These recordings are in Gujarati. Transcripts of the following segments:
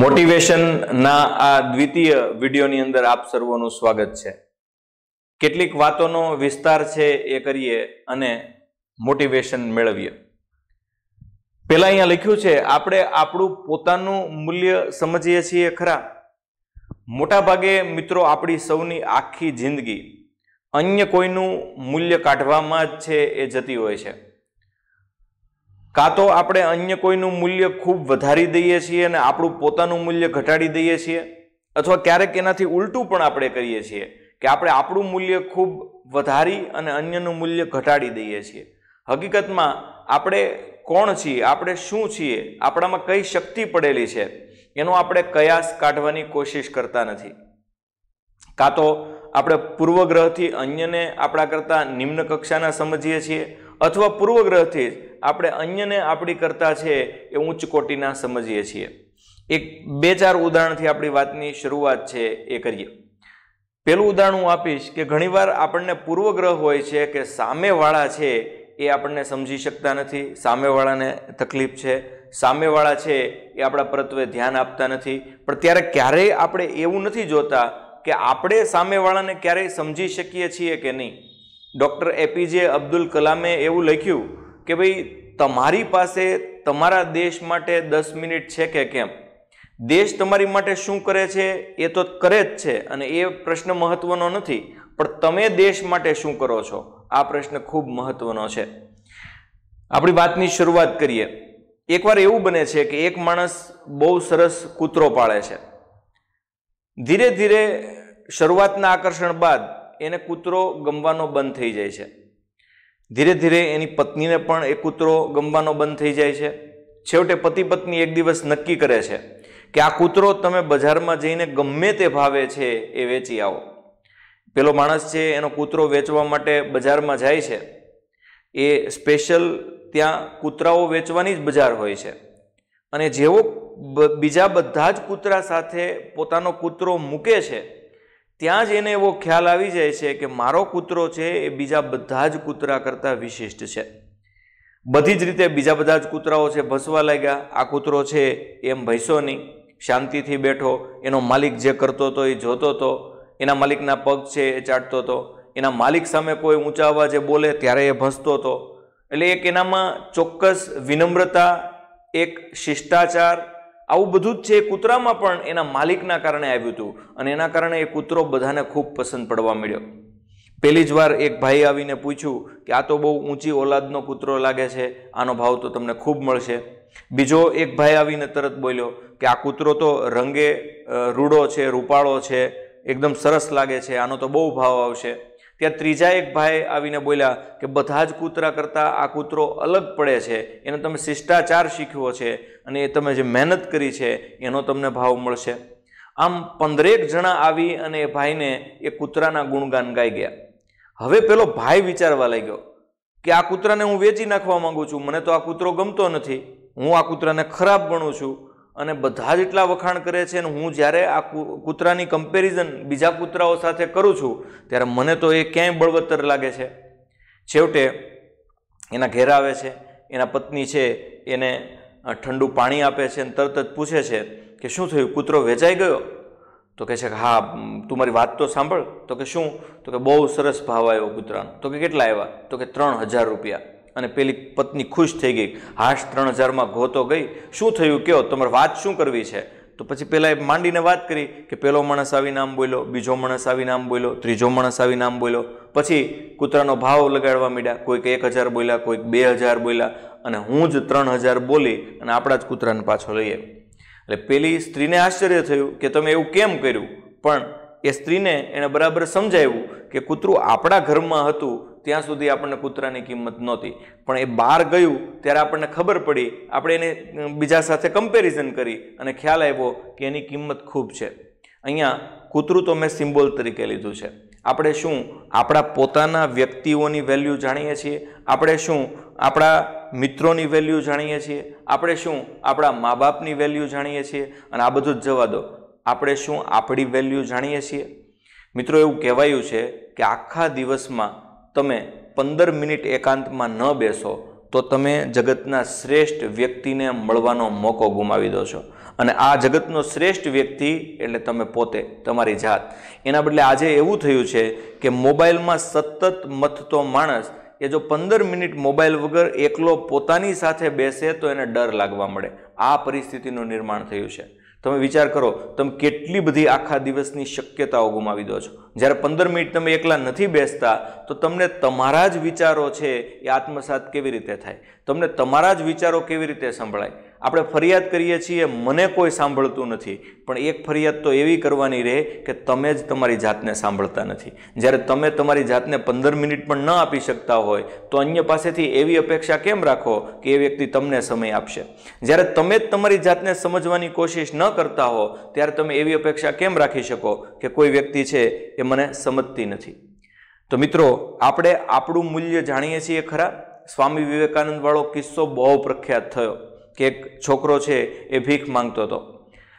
મોટિવેશનના આ દ્વિતીય વિડીયોની અંદર આપ સર્વોનું સ્વાગત છે. કેટલીક વાતોનો વિસ્તાર છે એ કરીએ અને મોટિવેશન મેળવીએ. પહેલાં અહીંયા લખ્યું છે, આપણે આપણું પોતાનું મૂલ્ય સમજીએ છીએ ખરા. મોટાભાગે મિત્રો આપણી સૌની આખી જિંદગી અન્ય કોઈનું મૂલ્ય કાઢવામાં જ છે એ જતી હોય છે. કાં તો આપણે અન્ય કોઈનું મૂલ્ય ખૂબ વધારી દઈએ છીએ અને આપણું પોતાનું મૂલ્ય ઘટાડી દઈએ છીએ, અથવા ક્યારેક એનાથી ઉલટું પણ આપણે કરીએ છીએ કે આપણે આપણું મૂલ્ય ખૂબ વધારી અને અન્યનું મૂલ્ય ઘટાડી દઈએ છીએ. હકીકતમાં આપણે કોણ છીએ, આપણે શું છીએ, આપણામાં કઈ શક્તિ પડેલી છે, એનો આપણે કયાસ કાઢવાની કોશિશ કરતા નથી. કાં તો આપણે પૂર્વગ્રહથી અન્યને આપણા કરતાં નિમ્ન કક્ષાના સમજીએ છીએ અથવા પૂર્વગ્રહથી જ આપણે અન્યને આપણી કરતા છે એ ઉચ્ચ કોટીના સમજીએ છીએ. એક બે ચાર ઉદાહરણથી આપણી વાતની શરૂઆત છે એ કરીએ. પહેલું ઉદાહરણ હું આપીશ કે ઘણીવાર આપણને પૂર્વગ્રહ હોય છે કે સામેવાળા છે એ આપણને સમજી શકતા નથી, સામેવાળાને તકલીફ છે, સામેવાળા છે એ આપણા પ્રત્વે ધ્યાન આપતા નથી. પણ ત્યારે ક્યારેય આપણે એવું નથી જોતા કે આપણે સામેવાળાને ક્યારેય સમજી શકીએ છીએ કે નહીં. ડૉક્ટર એપીજે અબ્દુલ કલામે એવું લખ્યું કે ભાઈ, તમારી પાસે તમારા દેશ માટે દસ મિનિટ છે કે કેમ? દેશ તમારી માટે શું કરે છે એ તો કરે જ છે અને એ પ્રશ્ન મહત્વનો નથી, પણ તમે દેશ માટે શું કરો છો? આ પ્રશ્ન ખૂબ મહત્વનો છે. આપણી વાતની શરૂઆત કરીએ. એકવાર એવું બને છે કે એક માણસ બહુ સરસ કૂતરો પાળે છે. ધીરે ધીરે શરૂઆતના આકર્ષણ બાદ એને કૂતરો ગમવાનો બંધ થઈ જાય છે. ધીરે ધીરે એની પત્નીને પણ એ કૂતરો ગમવાનો બંધ થઈ જાય છે. છેવટે પતિ પત્ની એક દિવસ નક્કી કરે છે કે આ કૂતરો તમે બજારમાં જઈને ગમે તે ભાવે છે એ વેચી આવો. પેલો માણસ છે, એનો કૂતરો વેચવા માટે બજારમાં જાય છે. એ સ્પેશિયલ ત્યાં કૂતરાઓ વેચવાની જ બજાર હોય છે. અને જેવો બીજા બધા જ કૂતરા સાથે પોતાનો કૂતરો મૂકે છે ત્યાં જ એને એવો ખ્યાલ આવી જાય છે કે મારો કૂતરો છે એ બીજા બધા જ કૂતરા કરતાં વિશિષ્ટ છે. બધી જ રીતે બીજા બધા જ કૂતરાઓ છે ભસવા લાગ્યા. આ કૂતરો છે એમ ભયસો નહીં. શાંતિથી બેઠો. એનો માલિક જે કરતો હતો એ જોતો હતો. એના માલિકના પગ છે એ ચાટતો હતો. એના માલિક સામે કોઈ ઊંચા અવાજે બોલે ત્યારે એ ભસતો હતો. એટલે એક એનામાં ચોક્કસ વિનમ્રતા, એક શિષ્ટાચાર આવું બધું જ છે કૂતરામાં પણ એના માલિકના કારણે આવ્યું હતું અને એના કારણે એ કૂતરો બધાને ખૂબ પસંદ પડવા મળ્યો પહેલી જ વાર એક ભાઈ આવીને પૂછ્યું કે આ તો બહુ ઊંચી ઓલાદનો કૂતરો લાગે છે, આનો ભાવ તો તમને ખૂબ મળશે. બીજો એક ભાઈ આવીને તરત બોલ્યો કે આ કૂતરો તો રંગે રૂડો છે, રૂપાળો છે, એકદમ સરસ લાગે છે, આનો તો બહુ ભાવ આવશે. ત્યાં ત્રીજા એક ભાઈ આવીને બોલ્યા કે બધા જ કૂતરા કરતાં આ કૂતરો અલગ પડે છે, એને તમે શિષ્ટાચાર શીખ્યો છે અને એ તમે જે મહેનત કરી છે એનો તમને ભાવ મળશે. આમ પંદરેક જણા આવી અને એ ભાઈને એ કૂતરાના ગુણગાન ગાઈ ગયા. હવે પેલો ભાઈ વિચારવા લાગ્યો કે આ કૂતરાને હું વેચી નાખવા માંગુ છું, મને તો આ કૂતરો ગમતો નથી, હું આ કૂતરાને ખરાબ ગણું છું અને બધા જ એટલા વખાણ કરે છે અને હું જ્યારે આ કૂતરાની કમ્પેરિઝન બીજા કૂતરાઓ સાથે કરું છું, ત્યારે મને તો એ ક્યાંય બળવત્તર લાગે છે. છેવટે એના ઘેર આવે છે, એના પત્ની છે, એને ઠંડુ પાણી આપે છે અને તરત જ પૂછે છે કે શું થયું, કૂતરો વેચાઈ ગયો? તો કહે છે કે હા તું મારી વાત તો સાંભળ. તો કે શું? તો કે બહુ સરસ ભાવ આવ્યો કૂતરાનો. તો કે કેટલા આવ્યા? તો કે ત્રણ હજાર રૂપિયા. અને પેલી પત્ની ખુશ થઈ ગઈ. હાશ ત્રણ હજારમાં ગોતો ગઈ. શું થયું? કહો તમારે વાત શું કરવી છે? તો પછી પહેલાં એ માંડીને વાત કરી કે પેલો માણસ આવી નામ બોલ્યો, બીજો માણસ આવી નામ બોલ્યો, ત્રીજો માણસ આવી નામ બોલ્યો. પછી કૂતરાનો ભાવ લગાડવા માંડ્યા. કોઈક એક હજાર બોલ્યા, કોઈક બે હજાર બોલ્યા. અને હું જ ત્રણ હજાર બોલી અને આપણા જ કૂતરાને પાછો લઈ આવ્યો. એટલે પેલી સ્ત્રીને આશ્ચર્ય થયું કે તમે એવું કેમ કર્યું? પણ એ સ્ત્રીને એણે બરાબર સમજાવ્યું કે કૂતરું આપણા ઘરમાં હતું, ત્યાં સુધી આપણને કૂતરાની કિંમત નહોતી. પણ એ બહાર ગયું ત્યારે આપણને ખબર પડી, આપણે એને બીજા સાથે કમ્પેરિઝન કરી અને ખ્યાલ આવ્યો કે એની કિંમત ખૂબ છે. અહીંયા કૂતરું તો મેં સિમ્બોલ તરીકે લીધું છે. આપણે શું આપણા પોતાના વ્યક્તિઓની વેલ્યુ જાણીએ છીએ? આપણે શું આપણા મિત્રોની વેલ્યુ જાણીએ છીએ? આપણે શું આપણા મા બાપની વેલ્યુ જાણીએ છીએ? અને આ બધું જ જવા દો. આપણે શું આપણી વેલ્યુ જાણીએ છીએ? મિત્રો, એવું કહેવાયું છે કે આખા દિવસમાં તમે પંદર મિનિટ એકાંતમાં ન બેસો તો તમે જગતના શ્રેષ્ઠ વ્યક્તિને મળવાનો મોકો ગુમાવી દો છો. અને આ જગતનો શ્રેષ્ઠ વ્યક્તિ એટલે તમે પોતે, તમારી જાત. એના બદલે આજે એવું થયું છે કે મોબાઈલમાં સતત મથતો માણસ એ જો પંદર મિનિટ મોબાઈલ વગર એકલો પોતાની સાથે બેસે તો એને ડર લાગવા મળે. આ પરિસ્થિતિનું નિર્માણ થયું છે. તમે વિચાર કરો, તમે કેટલી બધી આખા દિવસની શક્યતાઓ ગુમાવી દો છો. જ્યારે પંદર મિનિટ તમે એકલા નથી બેસતા, તો તમને તમારા જ વિચારો છે એ આત્મસાત કેવી રીતે થાય? તમને તમારા જ વિચારો કેવી રીતે સંભળાય? આપણે ફરિયાદ કરીએ છીએ, મને કોઈ સાંભળતું નથી. પણ એક ફરિયાદ તો એવી કરવાની રહે કે તમે જ તમારી જાતને સાંભળતા નથી. જ્યારે તમે તમારી જાતને પંદર મિનિટ પણ ન આપી શકતા હોય, તો અન્ય પાસેથી એવી અપેક્ષા કેમ રાખો કે એ વ્યક્તિ તમને સમય આપશે? જ્યારે તમે જ તમારી જાતને સમજવાની કોશિશ ન કરતા હો, ત્યારે તમે એવી અપેક્ષા કેમ રાખી શકો કે કોઈ વ્યક્તિ છે એ મને સમજતી નથી? તો મિત્રો, આપણે આપણું મૂલ્ય જાણીએ છીએ ખરા? સ્વામી વિવેકાનંદ વાળો કિસ્સો બહુ પ્રખ્યાત થયો કે એક છોકરો છે એ ભીખ માંગતો હતો.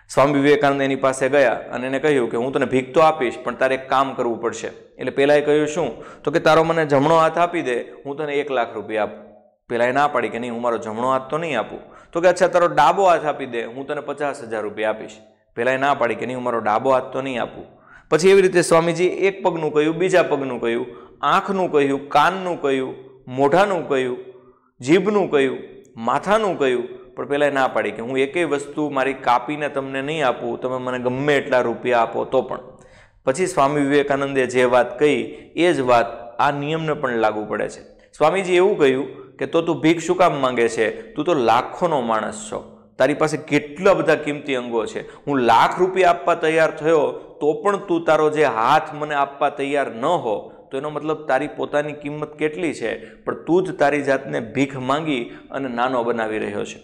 સ્વામી વિવેકાનંદ એની પાસે ગયા અને એને કહ્યું કે હું તને ભીખ તો આપીશ, પણ તારે એક કામ કરવું પડશે. એટલે પહેલાં એ કહ્યું શું? તો કે તારો મને જમણો હાથ આપી દે, હું તને એક લાખ રૂપિયા આપું. પહેલાં એ ના પાડી કે નહીં, હું મારો જમણો હાથ તો નહીં આપું. તો કે અચ્છા, તારો ડાબો હાથ આપી દે, હું તને પચાસ હજાર રૂપિયા આપીશ. પહેલાં એ ના પાડી કે નહીં, હું મારો ડાબો હાથ તો નહીં આપું. પછી એવી રીતે સ્વામીજી એક પગનું કહ્યું, બીજા પગનું કહ્યું, આંખનું કહ્યું, કાનનું કહ્યું મોઢાનું કહ્યું, જીભનું કહ્યું, માથાનું કહ્યું, પણ પહેલાં ના પાડી કે હું એકેય વસ્તુ મારી કાપીને તમને નહીં આપું, તમે મને ગમે એટલા રૂપિયા આપો તો પણ. પછી સ્વામી વિવેકાનંદે જે વાત કહી, એ જ વાત આ નિયમને પણ લાગુ પડે છે. સ્વામીજી એવું કહ્યું કે તો તું ભીખ શું કામ માંગે છે? તું તો લાખોનો માણસ છો. તારી પાસે કેટલા બધા કિંમતી અંગો છે. હું લાખ રૂપિયા આપવા તૈયાર થયો તો પણ તું તારો જે હાથ મને આપવા તૈયાર ન હો તો એનો મતલબ તારી પોતાની કિંમત કેટલી છે? પણ તું જ તારી જાતને ભીખ માંગી અને નાનો બનાવી રહ્યો છે.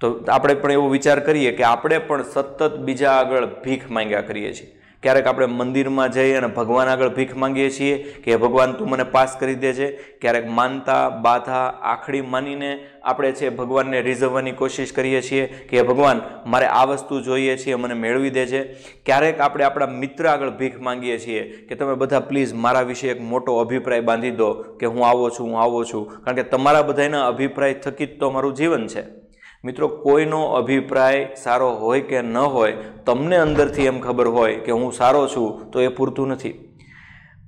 તો આપણે પણ એવો વિચાર કરીએ કે આપણે પણ સતત બીજા આગળ ભીખ માંગ્યા કરીએ છીએ. ક્યારેક આપણે મંદિરમાં જઈ અને ભગવાન આગળ ભીખ માંગીએ છીએ કે ભગવાન, તું મને પાસ કરી દેજે. ક્યારેક માનતા, બાધા, આખડી માનીને આપણે છે ભગવાનને રીઝવવાની કોશિશ કરીએ છીએ કે ભગવાન, મારે આ વસ્તુ જોઈએ છીએ મને મેળવી દે છે ક્યારેક આપણે આપણા મિત્ર આગળ ભીખ માંગીએ છીએ કે, તમે બધા પ્લીઝ મારા વિશે એક મોટો અભિપ્રાય બાંધી દો કે હું આવો છું, હું આવો છું. કારણ કે તમારા બધાના અભિપ્રાય થકી જ તો મારું જીવન છે. મિત્રો, કોઈનો અભિપ્રાય સારો હોય કે ન હોય, તમને અંદરથી એમ ખબર હોય કે હું સારો છું, તો એ પૂરતું નથી.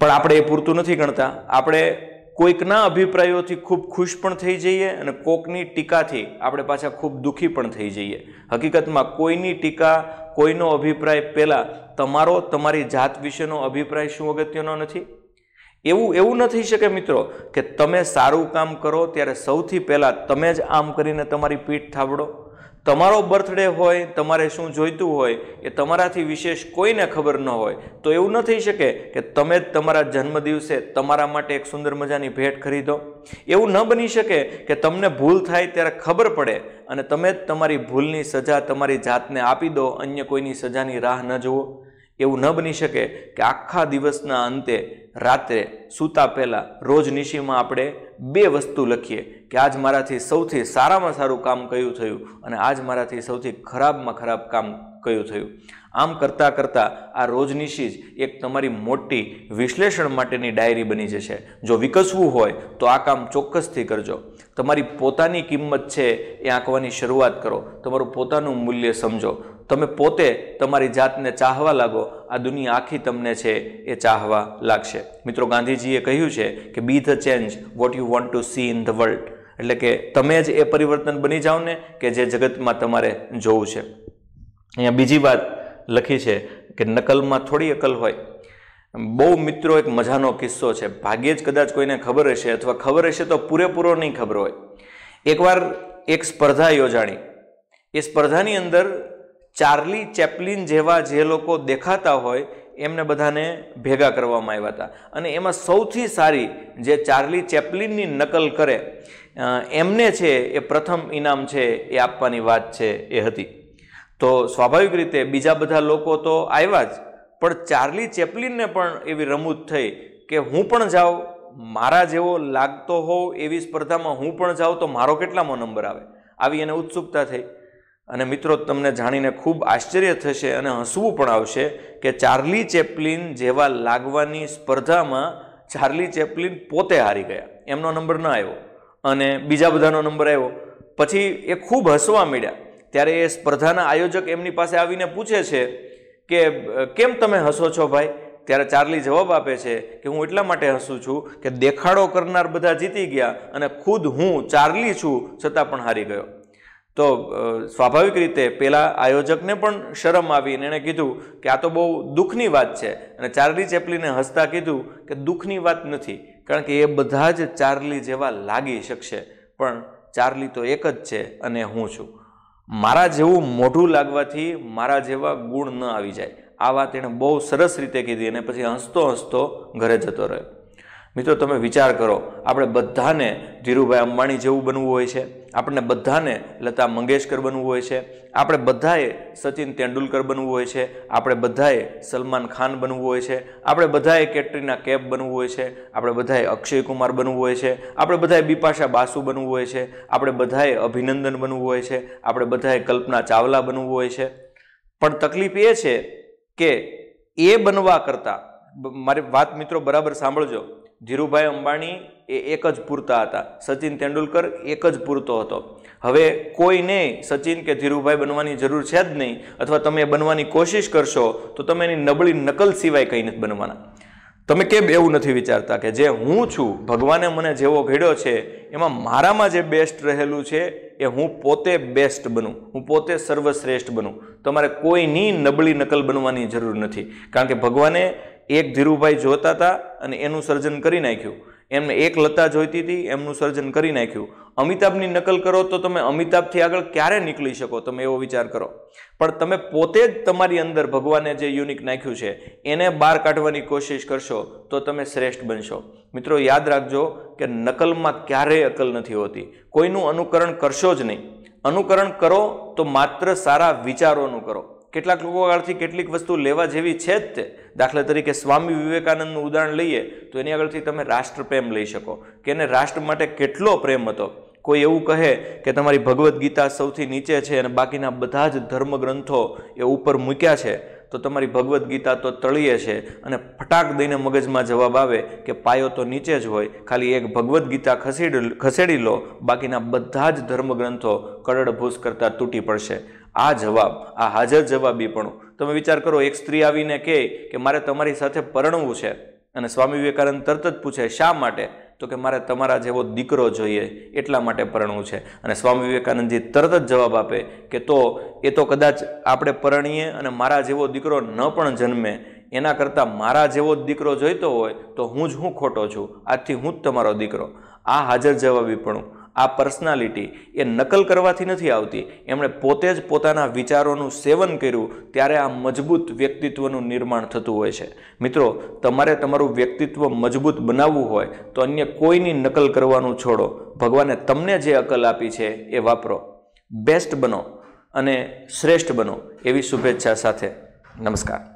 પણ આપણે એ પૂરતું નથી ગણતા. આપણે કોઈકના અભિપ્રાયોથી ખૂબ ખુશ પણ થઈ જઈએ અને કોકની ટીકાથી આપણે પાછા ખૂબ દુઃખી પણ થઈ જઈએ. હકીકતમાં કોઈની ટીકા, કોઈનો અભિપ્રાય પહેલાં તમારો, તમારી જાત વિશેનો અભિપ્રાય શું અગત્યનો નથી? એવું એવું ન થઈ શકે મિત્રો કે તમે સારું કામ કરો ત્યારે સૌથી પહેલાં તમે જ આમ કરીને તમારી પીઠ થાબડો. તમારો બર્થડે હોય, તમારે શું જોઈતું હોય, એ તમારાથી વિશેષ કોઈને ખબર ન હોય, તો એવું ન થઈ શકે કે તમે જ તમારા જન્મદિવસે તમારા માટે એક સુંદર મજાની ભેટ ખરીદો. એવું ન બની શકે કે તમને ભૂલ થાય ત્યારે ખબર પડે અને તમે જ તમારી ભૂલની સજા તમારી જાતને આપી દો, અન્ય કોઈની સજાની રાહ ન જુઓ. એવું ન બની શકે કે આખા દિવસના અંતે રાત્રે સૂતા પહેલાં રોજ નિશીમાં આપણે બે વસ્તુ લખીએ કે આજ મારાથી સૌથી સારામાં સારું કામ કયું થયું અને આજ મારાથી સૌથી ખરાબમાં ખરાબ કામ કયું થયું. આમ કરતાં કરતાં આ રોજનીશી જ એક તમારી મોટી વિશ્લેષણ માટેની ડાયરી બની જશે. જો વિકસવું હોય તો આ કામ ચોક્કસથી કરજો. તમારી પોતાની કિંમત છે એ આંકવાની શરૂઆત કરો. તમારું પોતાનું મૂલ્ય સમજો. તમે પોતે તમારી જાતને ચાહવા લાગો, આ દુનિયા આખી તમને છે એ ચાહવા લાગશે. મિત્રો, ગાંધીજીએ કહ્યું છે કે be the change what you want to see in the world એટલે કે તમે જ એ પરિવર્તન બની જાઓ ને કે જે જગતમાં તમારે જોવું છે. અહીંયા બીજી વાત લખી છે કે નકલમાં થોડી અકલ હોય. બહુ મિત્રો એક મજાનો કિસ્સો છે. ભાગ્યે જ કદાચ કોઈને ખબર હશે અથવા ખબર હશે તો પૂરેપૂરો નહીં ખબર હોય. એકવાર એક સ્પર્ધા યોજાણી. એ સ્પર્ધાની અંદર ચાર્લી ચેપલિન જેવા જે લોકો દેખાતા હોય, એમને બધાને ભેગા કરવામાં આવ્યા હતા. અને એમાં સૌથી સારી જે ચાર્લી ચેપલિનની નકલ કરે એમને છે એ પ્રથમ ઇનામ છે એ આપવાની વાત છે એ હતી. તો સ્વાભાવિક રીતે બીજા બધા લોકો તો આવ્યા જ, પણ ચાર્લી ચેપલિનને પણ એવી રમૂજ થઈ કે હું પણ જાઉં, મારા જેવો લાગતો હોઉં એવી સ્પર્ધામાં હું પણ જાઉં તો મારો કેટલામો નંબર આવે. આવી એને ઉત્સુકતા થઈ. અને મિત્રો, તમને જાણીને ખૂબ આશ્ચર્ય થશે અને હસવું પણ આવશે કે ચાર્લી ચેપલિન જેવા લાગવાની સ્પર્ધામાં ચાર્લી ચેપલિન પોતે હારી ગયા. એમનો નંબર ન આવ્યો અને બીજા બધાનો નંબર આવ્યો. પછી એ ખૂબ હસવા મળ્યા ત્યારે એ સ્પર્ધાના આયોજક એમની પાસે આવીને પૂછે છે કે, કેમ તમે હસો છો ભાઈ? ત્યારે ચાર્લી જવાબ આપે છે કે, હું એટલા માટે હસું છું કે દેખાડો કરનાર બધા જીતી ગયા અને ખુદ હું ચાર્લી છું છતાં પણ હારી ગયો. તો સ્વાભાવિક રીતે પેલા આયોજકને પણ શરમ આવી અને એણે કીધું કે આ તો બહુ દુઃખની વાત છે. અને ચાર્લી ચેપલીને હસતા કીધું કે દુઃખની વાત નથી, કારણ કે એ બધા જ ચાર્લી જેવા લાગી શકશે. પણ ચાર્લી તો એક જ છે અને હું છું. મારા જેવું મોઢું લાગવાથી મારા જેવા ગુણ ન આવી જાય. આ વાત એણે બહુ સરસ રીતે કીધી અને પછી હસતો હસતો ઘરે જતો રહ્યો. મિત્રો, તમે વિચાર કરો, આપણે બધાને ધીરુભાઈ અંબાણી જેવું બનવું હોય છે. આપણને બધાને લતા મંગેશકર બનવું હોય છે. આપણે બધાએ સચિન તેંડુલકર બનવું હોય છે. આપણે બધાએ સલમાન ખાન બનવું હોય છે. આપણે બધાએ કેટરીના કેફ બનવું હોય છે. આપણે બધાએ અક્ષય કુમાર બનવું હોય છે. આપણે બધાએ બિપાશા બાસુ બનવું હોય છે. આપણે બધાએ અભિનંદન બનવું હોય છે. આપણે બધાએ કલ્પના ચાવલા બનવું હોય છે. પણ તકલીફ એ છે કે એ બનવા કરતાં મારી વાત મિત્રો બરાબર સાંભળજો. ધીરુભાઈ અંબાણી એ એક જ પૂરતા હતા. સચિન તેંડુલકર એક જ પૂરતો હતો. હવે કોઈને સચિન કે ધીરુભાઈ બનવાની જરૂર છે જ નહીં અથવા તમે બનવાની કોશિશ કરશો તો તમે એની નબળી નકલ સિવાય કંઈ નથી બનવાના. તમે કેમ એવું નથી વિચારતા કે જે હું છું, ભગવાને મને જેવો ઘડ્યો છે, એમાં મારામાં જે બેસ્ટ રહેલું છે એ હું પોતે બેસ્ટ બનું, હું પોતે સર્વશ્રેષ્ઠ બનું. તમારે કોઈની નબળી નકલ બનવાની જરૂર નથી. કારણ કે ભગવાને એક ધીરુભાઈ જોતા હતા અને એનું સર્જન કરી નાખ્યું. એમને એક લતા જોઈતી હતી, એમનું સર્જન કરી નાખ્યું. અમિતાભની નકલ કરો તો તમે અમિતાભથી આગળ ક્યારે નીકળી શકો, તમે એવો વિચાર કરો. પણ તમે પોતે જ તમારી અંદર ભગવાને જે યુનિક નાખ્યું છે, એને બહાર કાઢવાની કોશિશ કરશો તો તમે શ્રેષ્ઠ બનશો. મિત્રો, યાદ રાખજો કે નકલમાં ક્યારેય અકલ નથી હોતી. કોઈનું અનુકરણ કરશો જ નહીં. અનુકરણ કરો તો માત્ર સારા વિચારોનું કરો. કેટલાક લોકો આગળથી કેટલીક વસ્તુ લેવા જેવી છે જ તે. દાખલા તરીકે સ્વામી વિવેકાનંદનું ઉદાહરણ લઈએ, તો એની આગળથી તમે રાષ્ટ્રપ્રેમ લઈ શકો. કે એને રાષ્ટ્ર માટે કેટલો પ્રેમ હતો. કોઈ એવું કહે કે તમારી ભગવદ્ ગીતા સૌથી નીચે છે અને બાકીના બધા જ ધર્મગ્રંથો એ ઉપર મૂક્યા છે. તો તમારી ભગવદ્ ગીતા તો તળીએ છે અને ફટાક દઈને મગજમાં જવાબ આવે કે પાયો તો નીચે જ હોય. ખાલી એક ભગવદ્ ગીતા ખસેડી ખસેડી લો, બાકીના બધા જ ધર્મગ્રંથો કડડભૂસ કરતાં તૂટી પડશે. આ જવાબ, આ હાજર જવાબી પણ. તમે વિચાર કરો, એક સ્ત્રી આવીને કહે કે, મારે તમારી સાથે પરણવું છે. અને સ્વામી વિવેકાનંદ તરત જ પૂછે, શા માટે? તો કે, મારે તમારા જેવો દીકરો જોઈએ, એટલા માટે પરણવું છે. અને સ્વામી વિવેકાનંદજી તરત જ જવાબ આપે કે, તો, એ તો કદાચ આપણે પરણીએ અને મારા જેવો દીકરો ન પણ જન્મે. એના કરતાં મારા જેવો જ દીકરો જોઈતો હોય, તો હું જ હું ખોટો છું. આજથી હું જ તમારો દીકરો. આ હાજર જવાબીપણું. આ પર્સનાલિટી એ નકલ કરવાથી નથી આવતી. એમણે પોતે જ પોતાના વિચારોનું સેવન કર્યું, ત્યારે આ મજબૂત વ્યક્તિત્વનું નિર્માણ થતું હોય છે. મિત્રો, તમારે તમારું વ્યક્તિત્વ મજબૂત બનાવવું હોય, તો અન્ય કોઈની નકલ કરવાનું છોડો. ભગવાને તમને જે અકલ આપી છે એ વાપરો. બેસ્ટ બનો અને શ્રેષ્ઠ બનો. એવી શુભેચ્છા સાથે. નમસ્કાર.